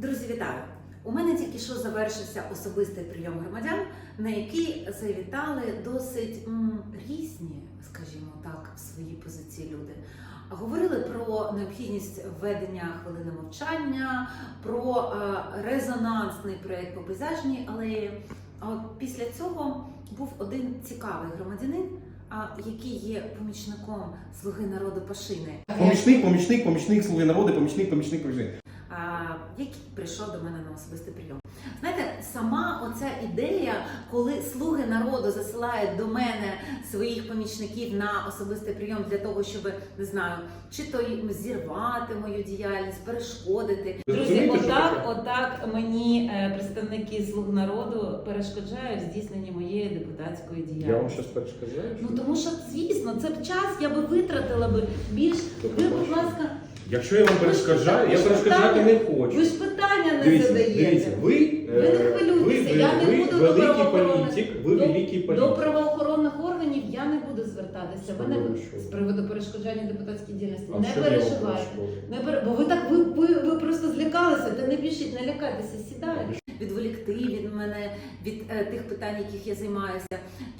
Друзі, вітаю! У мене тільки що завершився особистий прийом громадян, на який завітали досить м, різні, скажімо так, свої позиції люди. Говорили про необхідність введення хвилини мовчання, про е, резонансний проєкт по пейзажній алеї. А от після цього був один цікавий громадянин, який є помічником слуги народу Пашини. Помічник, помічник, помічник, слуги народу, помічник, помічник, помічник. А, який прийшов до мене на особистий прийом. Знаєте, сама оця ідея, коли слуги народу засилають до мене своїх помічників на особистий прийом для того, щоб не знаю, чи то й зірвати мою діяльність, перешкодити. Друзі, отак, отак мені е, представники слуг народу перешкоджають в здійсненні моєї депутатської Я вам щось перешкоджаю? Ну тому що, звісно, це б час я би витратила би більш. Ви, будь ласка, Якщо я вам перешкоджаю, я ж перешкоджати не ви хочу. ж питання не Дивіться, задаєте. дивіться, ви, Ви не е, хвилюйтеся, я не ви буду до великий правоохоронних- політик, ви до- великий До політик. правоохоронних органів я не буду звертатися. Ви не З приводу з приводу перешкоджання депутатській діяльності. А не що я вам переживайте. перешкоджу? Не пере... Бо ви так ви, ви, ви просто злякалися, та не пишіть, не лякайтеся, сідайте. Відволікти від мене від е, тих питань, яких я займаюся,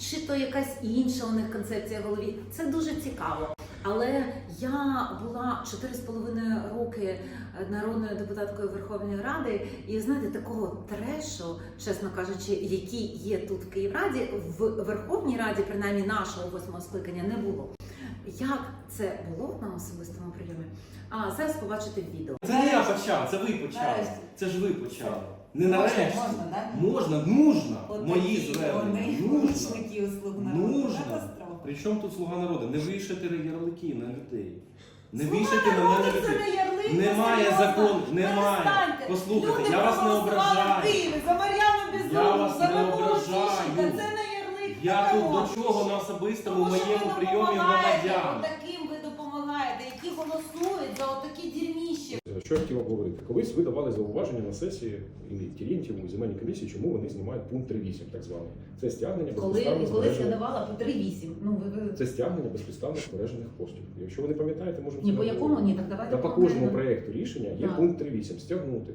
чи то якась інша у них концепція в голові. Це дуже цікаво. Але я була 4,5 роки е, народною депутаткою Верховної Ради, і знаєте, такого трешу, чесно кажучи, який є тут в Київраді, в Верховній Раді, принаймні нашого восьмого скликання, не було. Як це було на особистому прийомі? А зараз побачите відео. Це не я почав, це ви почали. Нарешті. Це ж ви почали. Не нарешті. Можна, да? Можна, нужно. От Мої такі звернення. вони, Нужно. Катастрофа. Причому тут слуга народу? Не вішайте ярлики на людей. Не Слуга вішайте на народу мене це людей. не ярлик, Немає серйозно. закону, немає. Перестаньте. Послухайте, Люди я вас не проголосували в ображаю. Києві за Мар'яну Безумну, вас за не Миколу ображаю. Тищенка. Це не ярлик. Я це тут народ. до чого на особистому Тому що моєму ви прийомі допомагаєте, громадян. Таким ви допомагаєте, які голосують за отакі дірміщі. Що я хотів говорити? Колись ви давали зауваження на сесії і Терентьєву, і земельній комісії, чому вони знімають пункт 3.8, так званий. Це стягнення Коли, безпідставно колись я збережених. давала по 3,8. Ну, ви, ви... Це стягнення безпідставно збережених коштів. Якщо ви не пам'ятаєте, можемо Ні, це по якому обговорити. ні, так давайте Та по конкретно. кожному проєкту рішення є Так. пункт 3.8 стягнути.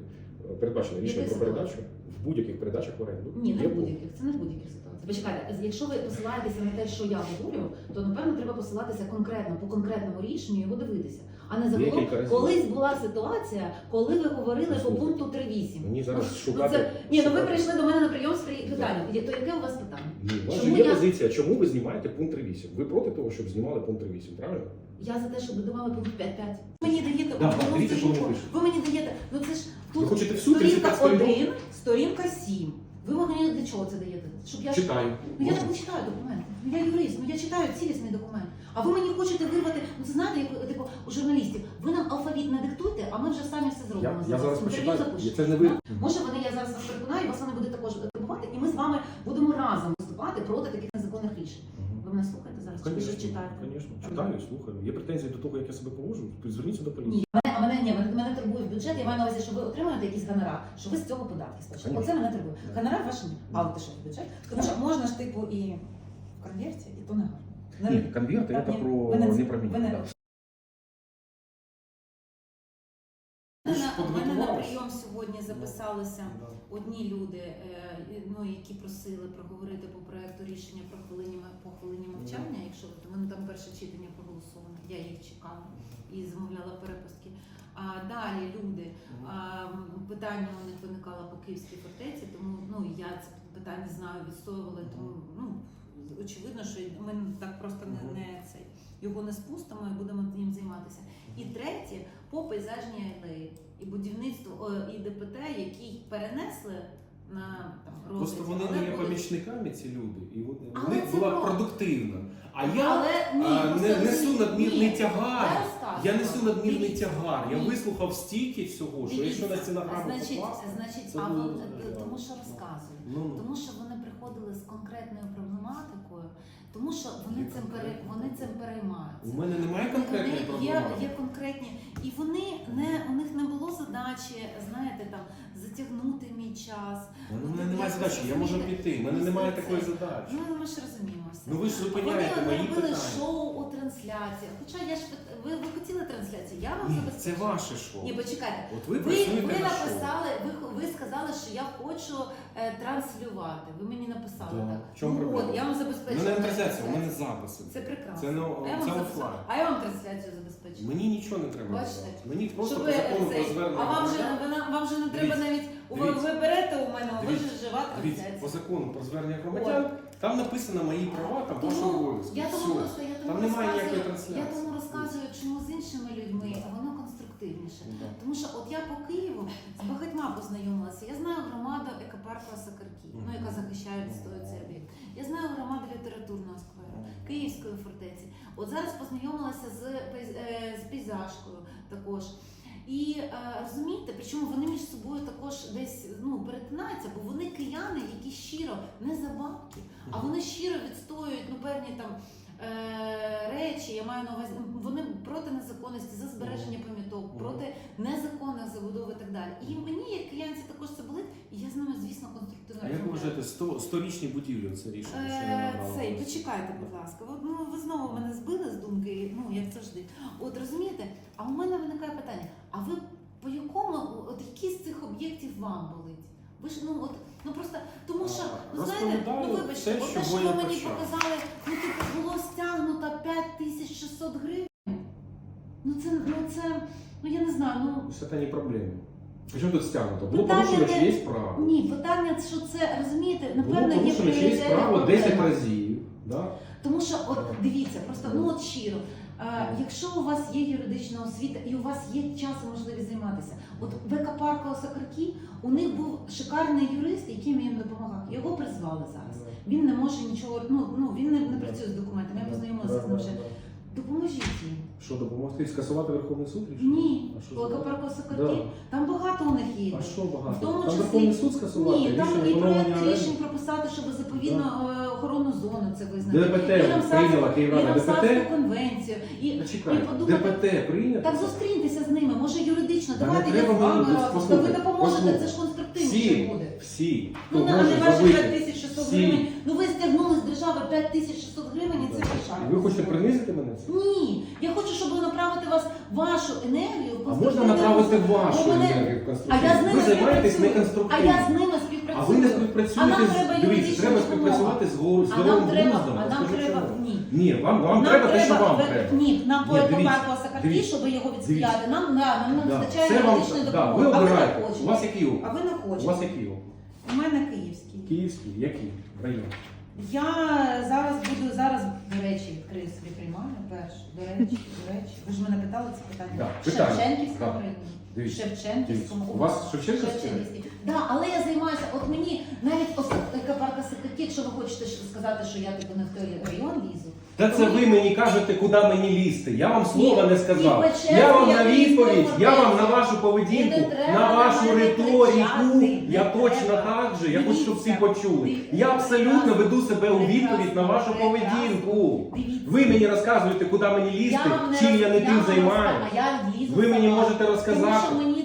Е, Передбачено рішення про передачу в будь-яких передачах в оренду. Ні, не є в пункт. будь-яких. Це не в будь-яких ситуаціях. Почекайте, якщо ви посилаєтеся на те, що я говорю, то напевно треба посилатися конкретно по конкретному рішенню і його дивитися. А не загалом, кілька разів. колись була ситуація, коли ви говорили по Слухайте, пункту 3.8. Мені зараз Ну, шукати. це... Ні, ну ви шукати- прийшли до мене на прийом з при- питанням. Є- То яке у вас питання? Ні, у вас Чому є я- позиція, чому ви знімаєте пункт 3.8? Ви проти того, щоб знімали пункт 3.8, правильно? Я за те, щоб додавали пункт 5.5. Ви мені даєте Да, одну дивіться, що вони пишуть. Ви мені даєте. Ну це ж Ви тут хочете всю сторінка 35 сторінок? 1, сторінка 7. Ви мені для чого це даєте? Щоб я Читаю. Ну я так не читаю документи. Ну я юрист, ну я читаю цілісний документ. А ви мені хочете вирвати, ну це знаєте, як типу у журналістів. Ви нам алфавіт не диктуйте, а ми вже самі все зробимо. я за зараз почитаю. Це не ви. Може, вони я зараз вас переконаю, вас вони будуть також турбувати, і ми з вами будемо разом виступати проти таких незаконних рішень. Ви мене слухаєте зараз? Чи ви читаєте? Звісно, читаю, слухаю. Є претензії до того, як я себе поводжу, зверніться до поліції. Мене, мене ні, мене, мене турбує бюджет. Я маю на увазі, що ви отримуєте якийсь гонорар, що ви з цього податки сплачуєте. Оце мене турбує. Гонорар ваш ні. А от що бюджет. Тому що можна ж типу і в конверті, і то не гарно. Ні, конверти це про не- не про мене. да. Мене, на прийом сьогодні записалися одні люди, е, ну, які просили проговорити по проекту рішення про хвилині по хвилині мовчання. Якщо то мене там перше читання проголосоване, я їх чекала і замовляла перепустки. А далі люди питання у них виникало по Київській фортеці, тому ну я це питання знаю, відстоювала. Тому ну очевидно, що ми так просто не, не цей його не спустимо і будемо ним займатися. І третє по пейзажній алеї і будівництво і ДПТ, який перенесли на там Просто вони але не є помічниками, ці люди, і от Але в них це була про- продуктивна. А я Але ні, а, не, несу надмірний тягар. Я, несу надмірний тягар. Я вислухав стільки всього, що якщо на стінограму значить, покласти, значить, це а буде дуже тому що розказую. ну, ну. Тому що вони приходили з конкретною проблематикою, тому що вони цим пере, конкретна вони цим переймаються. у мене немає конкретної Вони проблеми. Є, конкретні, і вони не у них не було задачі, знаєте, там затягнути мій час. У мене немає задачі, я можу піти. У мене немає такої задачі. Ну ми ж розуміємо. все. Ну ви ж зупиняєте Вони мої робили питання. шоу у трансляціях. Хоча я ж ви, ви хотіли трансляцію, я вам Ні, це забезпечила. ваше шоу. Ні, почекайте. От ви Ви, працюєте ви на шоу. написали, ви, ви сказали, що я хочу е, транслювати. Ви мені написали Да. так. В чому ну, проблема? от, я вам забезпечила. мене не трансляція, у мене записи. Це прекрасно. Це, ну, а, я вам це записала- офлайн. а я вам трансляцію забезпечила. Мені нічого не треба. Бачите? робити. Мені просто Щоб по закону цей- про звернення. а вам же, вона- вам же не треба Дивіться, навіть у ви, дивіться. берете у мене, ви ж Дивіться, жива Дивіться, по закону про звернення громадян, там написано мої права, там ваші Тому обов'язки. я тому Все. просто я тому Там немає ніякої розказую, я трансляції. тому розказую, чому з іншими людьми воно конструктивніше. Да. Тому що от я по Києву з багатьма познайомилася. Я знаю громаду екопарку Сакарки, ну яка захищає відстоює цей об'єкт. Я знаю громаду літературного скверу, Київської фортеці. От зараз познайомилася з, е, з пейзажкою також. І е, розумієте, причому вони між собою також десь ну перетинаються, бо вони кияни, які щиро не за бабки, а вони щиро відстоюють Речі, я маю на увазі, ну, вони проти незаконності, за збереження пам'яток, проти незаконних забудов і так далі. І мені, як киянці, також це болить, і я з ними, звісно, конструктивно А як ви вважаєте, сто- сторічні будівлі це рішення? що не Е, набрало Цей, почекайте, будь ласка. От, ну, ви знову мене збили з думки, ну як завжди. От розумієте, а у мене виникає питання: а ви по якому, от які з цих об'єктів вам болить? Ви ж ну от ну просто тому що ну, знаєте, ну вибачте, те, що те, що ви мені почав. показали, ну типу було стягнуто 5600 гривень. Ну це ну це ну я не знаю. Ну Це не проблема. Причому тут стягнуто? Було порушено чиєсь право. ні, питання, що це розумієте, напевно, є порушено чиєсь право 10 разів. Да? Тому що, от дивіться, просто ну от щиро. Е, якщо у вас є юридична освіта і у вас є час і можливість займатися, от в екопарку Сакарки у них був шикарний юрист, який їм допомагав. Його призвали зараз. Він не може нічого, ну ну він не, не працює з документами. Я познайомилася з ним вже. Допоможіть їм. Що допомогти скасувати Верховний суд? Ні, А що в за- екопарку Да. Сакарки там багато у них є. А що багато? В тому Там числі- Верховний суд скасувати? Ні, там і проект рішень прописати, щоб заповідну е, зону це визнати. ДПТ І прийняла Київрада ДПТ? конвенцію. І, і подумати, ДПТ прийнято? Так зустріньтеся з ними, може юридично, Та не давайте я з треба вами мені разом, та ви допоможете, це ж конструктивніше Всі, буде. всі, хто Ну, не, може ваші зробити, 5600 всі. гривень. Ну ви стягнули з держави 5600 гривень і це вважає. Ви хочете принизити мене? Ні, я хочу, щоб ви направити вас вашу енергію. А можна направити вашу Бо мене- енергію А я з ними Ви займаєтесь співпрацюю. А я з ними А співпрацюю. ви не А співпрацюєте нам з треба дивіться, юридична треба співпрацювати з го- А здоровим нам треба, глуздом. а нам треба, чому? ні. Ні, вам, вам треба те, що вам ви- треба. Ні, нам Ні, дивіться, дивіться, щоб його відстояти. Нам, да, нам не Да, вистачає Це вам, юридичної да, допомоги. а ви не обираєте. У хочете. вас який округ? А ви не У хочете. вас який округ? У мене київський. Київський, який район? Я зараз буду зараз, до речі, відкрию собі приймальню першу. До речі, до речі. Ви ж мене питали це питання. Да, питання. Шевченківському Да. районі. Дивіться, Шевченківському. дивіться. У вас Шевченківський? Шевченківський. Да, але я займаюся, от мені навіть екопарка Сикаті, якщо ви хочете сказати, що я типу не в той район лізу. Та це ви мені кажете, куди мені лізти. Я вам слова не сказав. ні, Печерський, Я вам я на відповідь, я вам на вашу поведінку, не треба на на вашу мене риторику. кричати, Я не точно треба. так же. Я хочу, щоб всі Дивіться, почули. дивіться, Я абсолютно прекрасно, веду себе у відповідь на вашу прекрасно, поведінку. Дивіться. Ви мені розказуєте, куди мені лізти, чим я не тим займаюся. Ви мені можете розказати. Тому що мені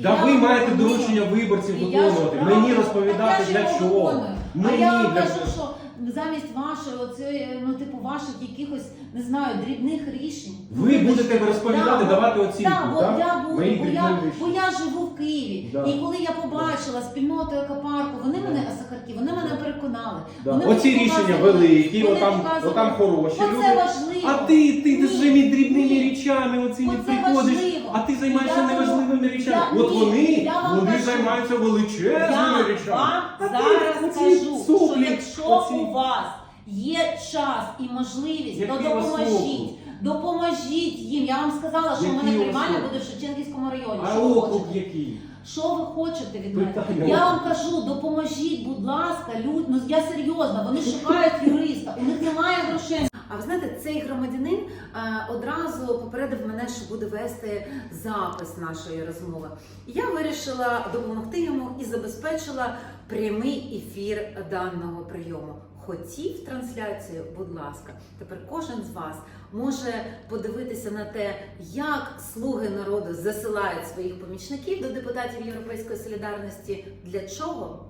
Да я ви вам маєте доручення виборців виконувати. Мені розповідати для чого. Мені Мені я вам для кажу, що замість вашої оцієї, ну типу ваших якихось, не знаю, дрібних рішень. Ви будете розповідати, Да, давати оцінку. Так, бо так? я буду, бо я, бо я живу в Києві. Да. І коли я побачила спільноту екопарку, вони мене Асахарки, вони мене переконали. Да. Вони Оці рішення великі, вони отам, отам хороші Оце люди. важливо. А ти, ти Ні, з своїми дрібними ні. речами оціми Оце приходиш, важливо. а ти займаєшся Я неважливими речами. я- От ні, вони, я вам вони кажу. займаються величезними Я речами. вам А ти зараз оці кажу, соплі, що якщо у вас є час і можливість, то допоможіть. Допоможіть їм. Я вам сказала, що у мене приймальня буде в Шевченківському районі. А Що ви округ хочете? який? Що ви хочете від мене? Питання Я вам кажу, допоможіть, будь ласка, люд. Ну я серйозно, вони шукають юриста, у них немає грошей. А ви знаєте, цей громадянин е, одразу попередив мене, що буде вести запис нашої розмови. Я вирішила допомогти йому і забезпечила прямий ефір даного прийому. Хотів трансляцію, будь ласка, тепер кожен з вас може подивитися на те, як слуги народу засилають своїх помічників до депутатів Європейської солідарності. Для чого?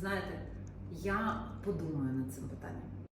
Знаєте, я подумаю над цим питанням.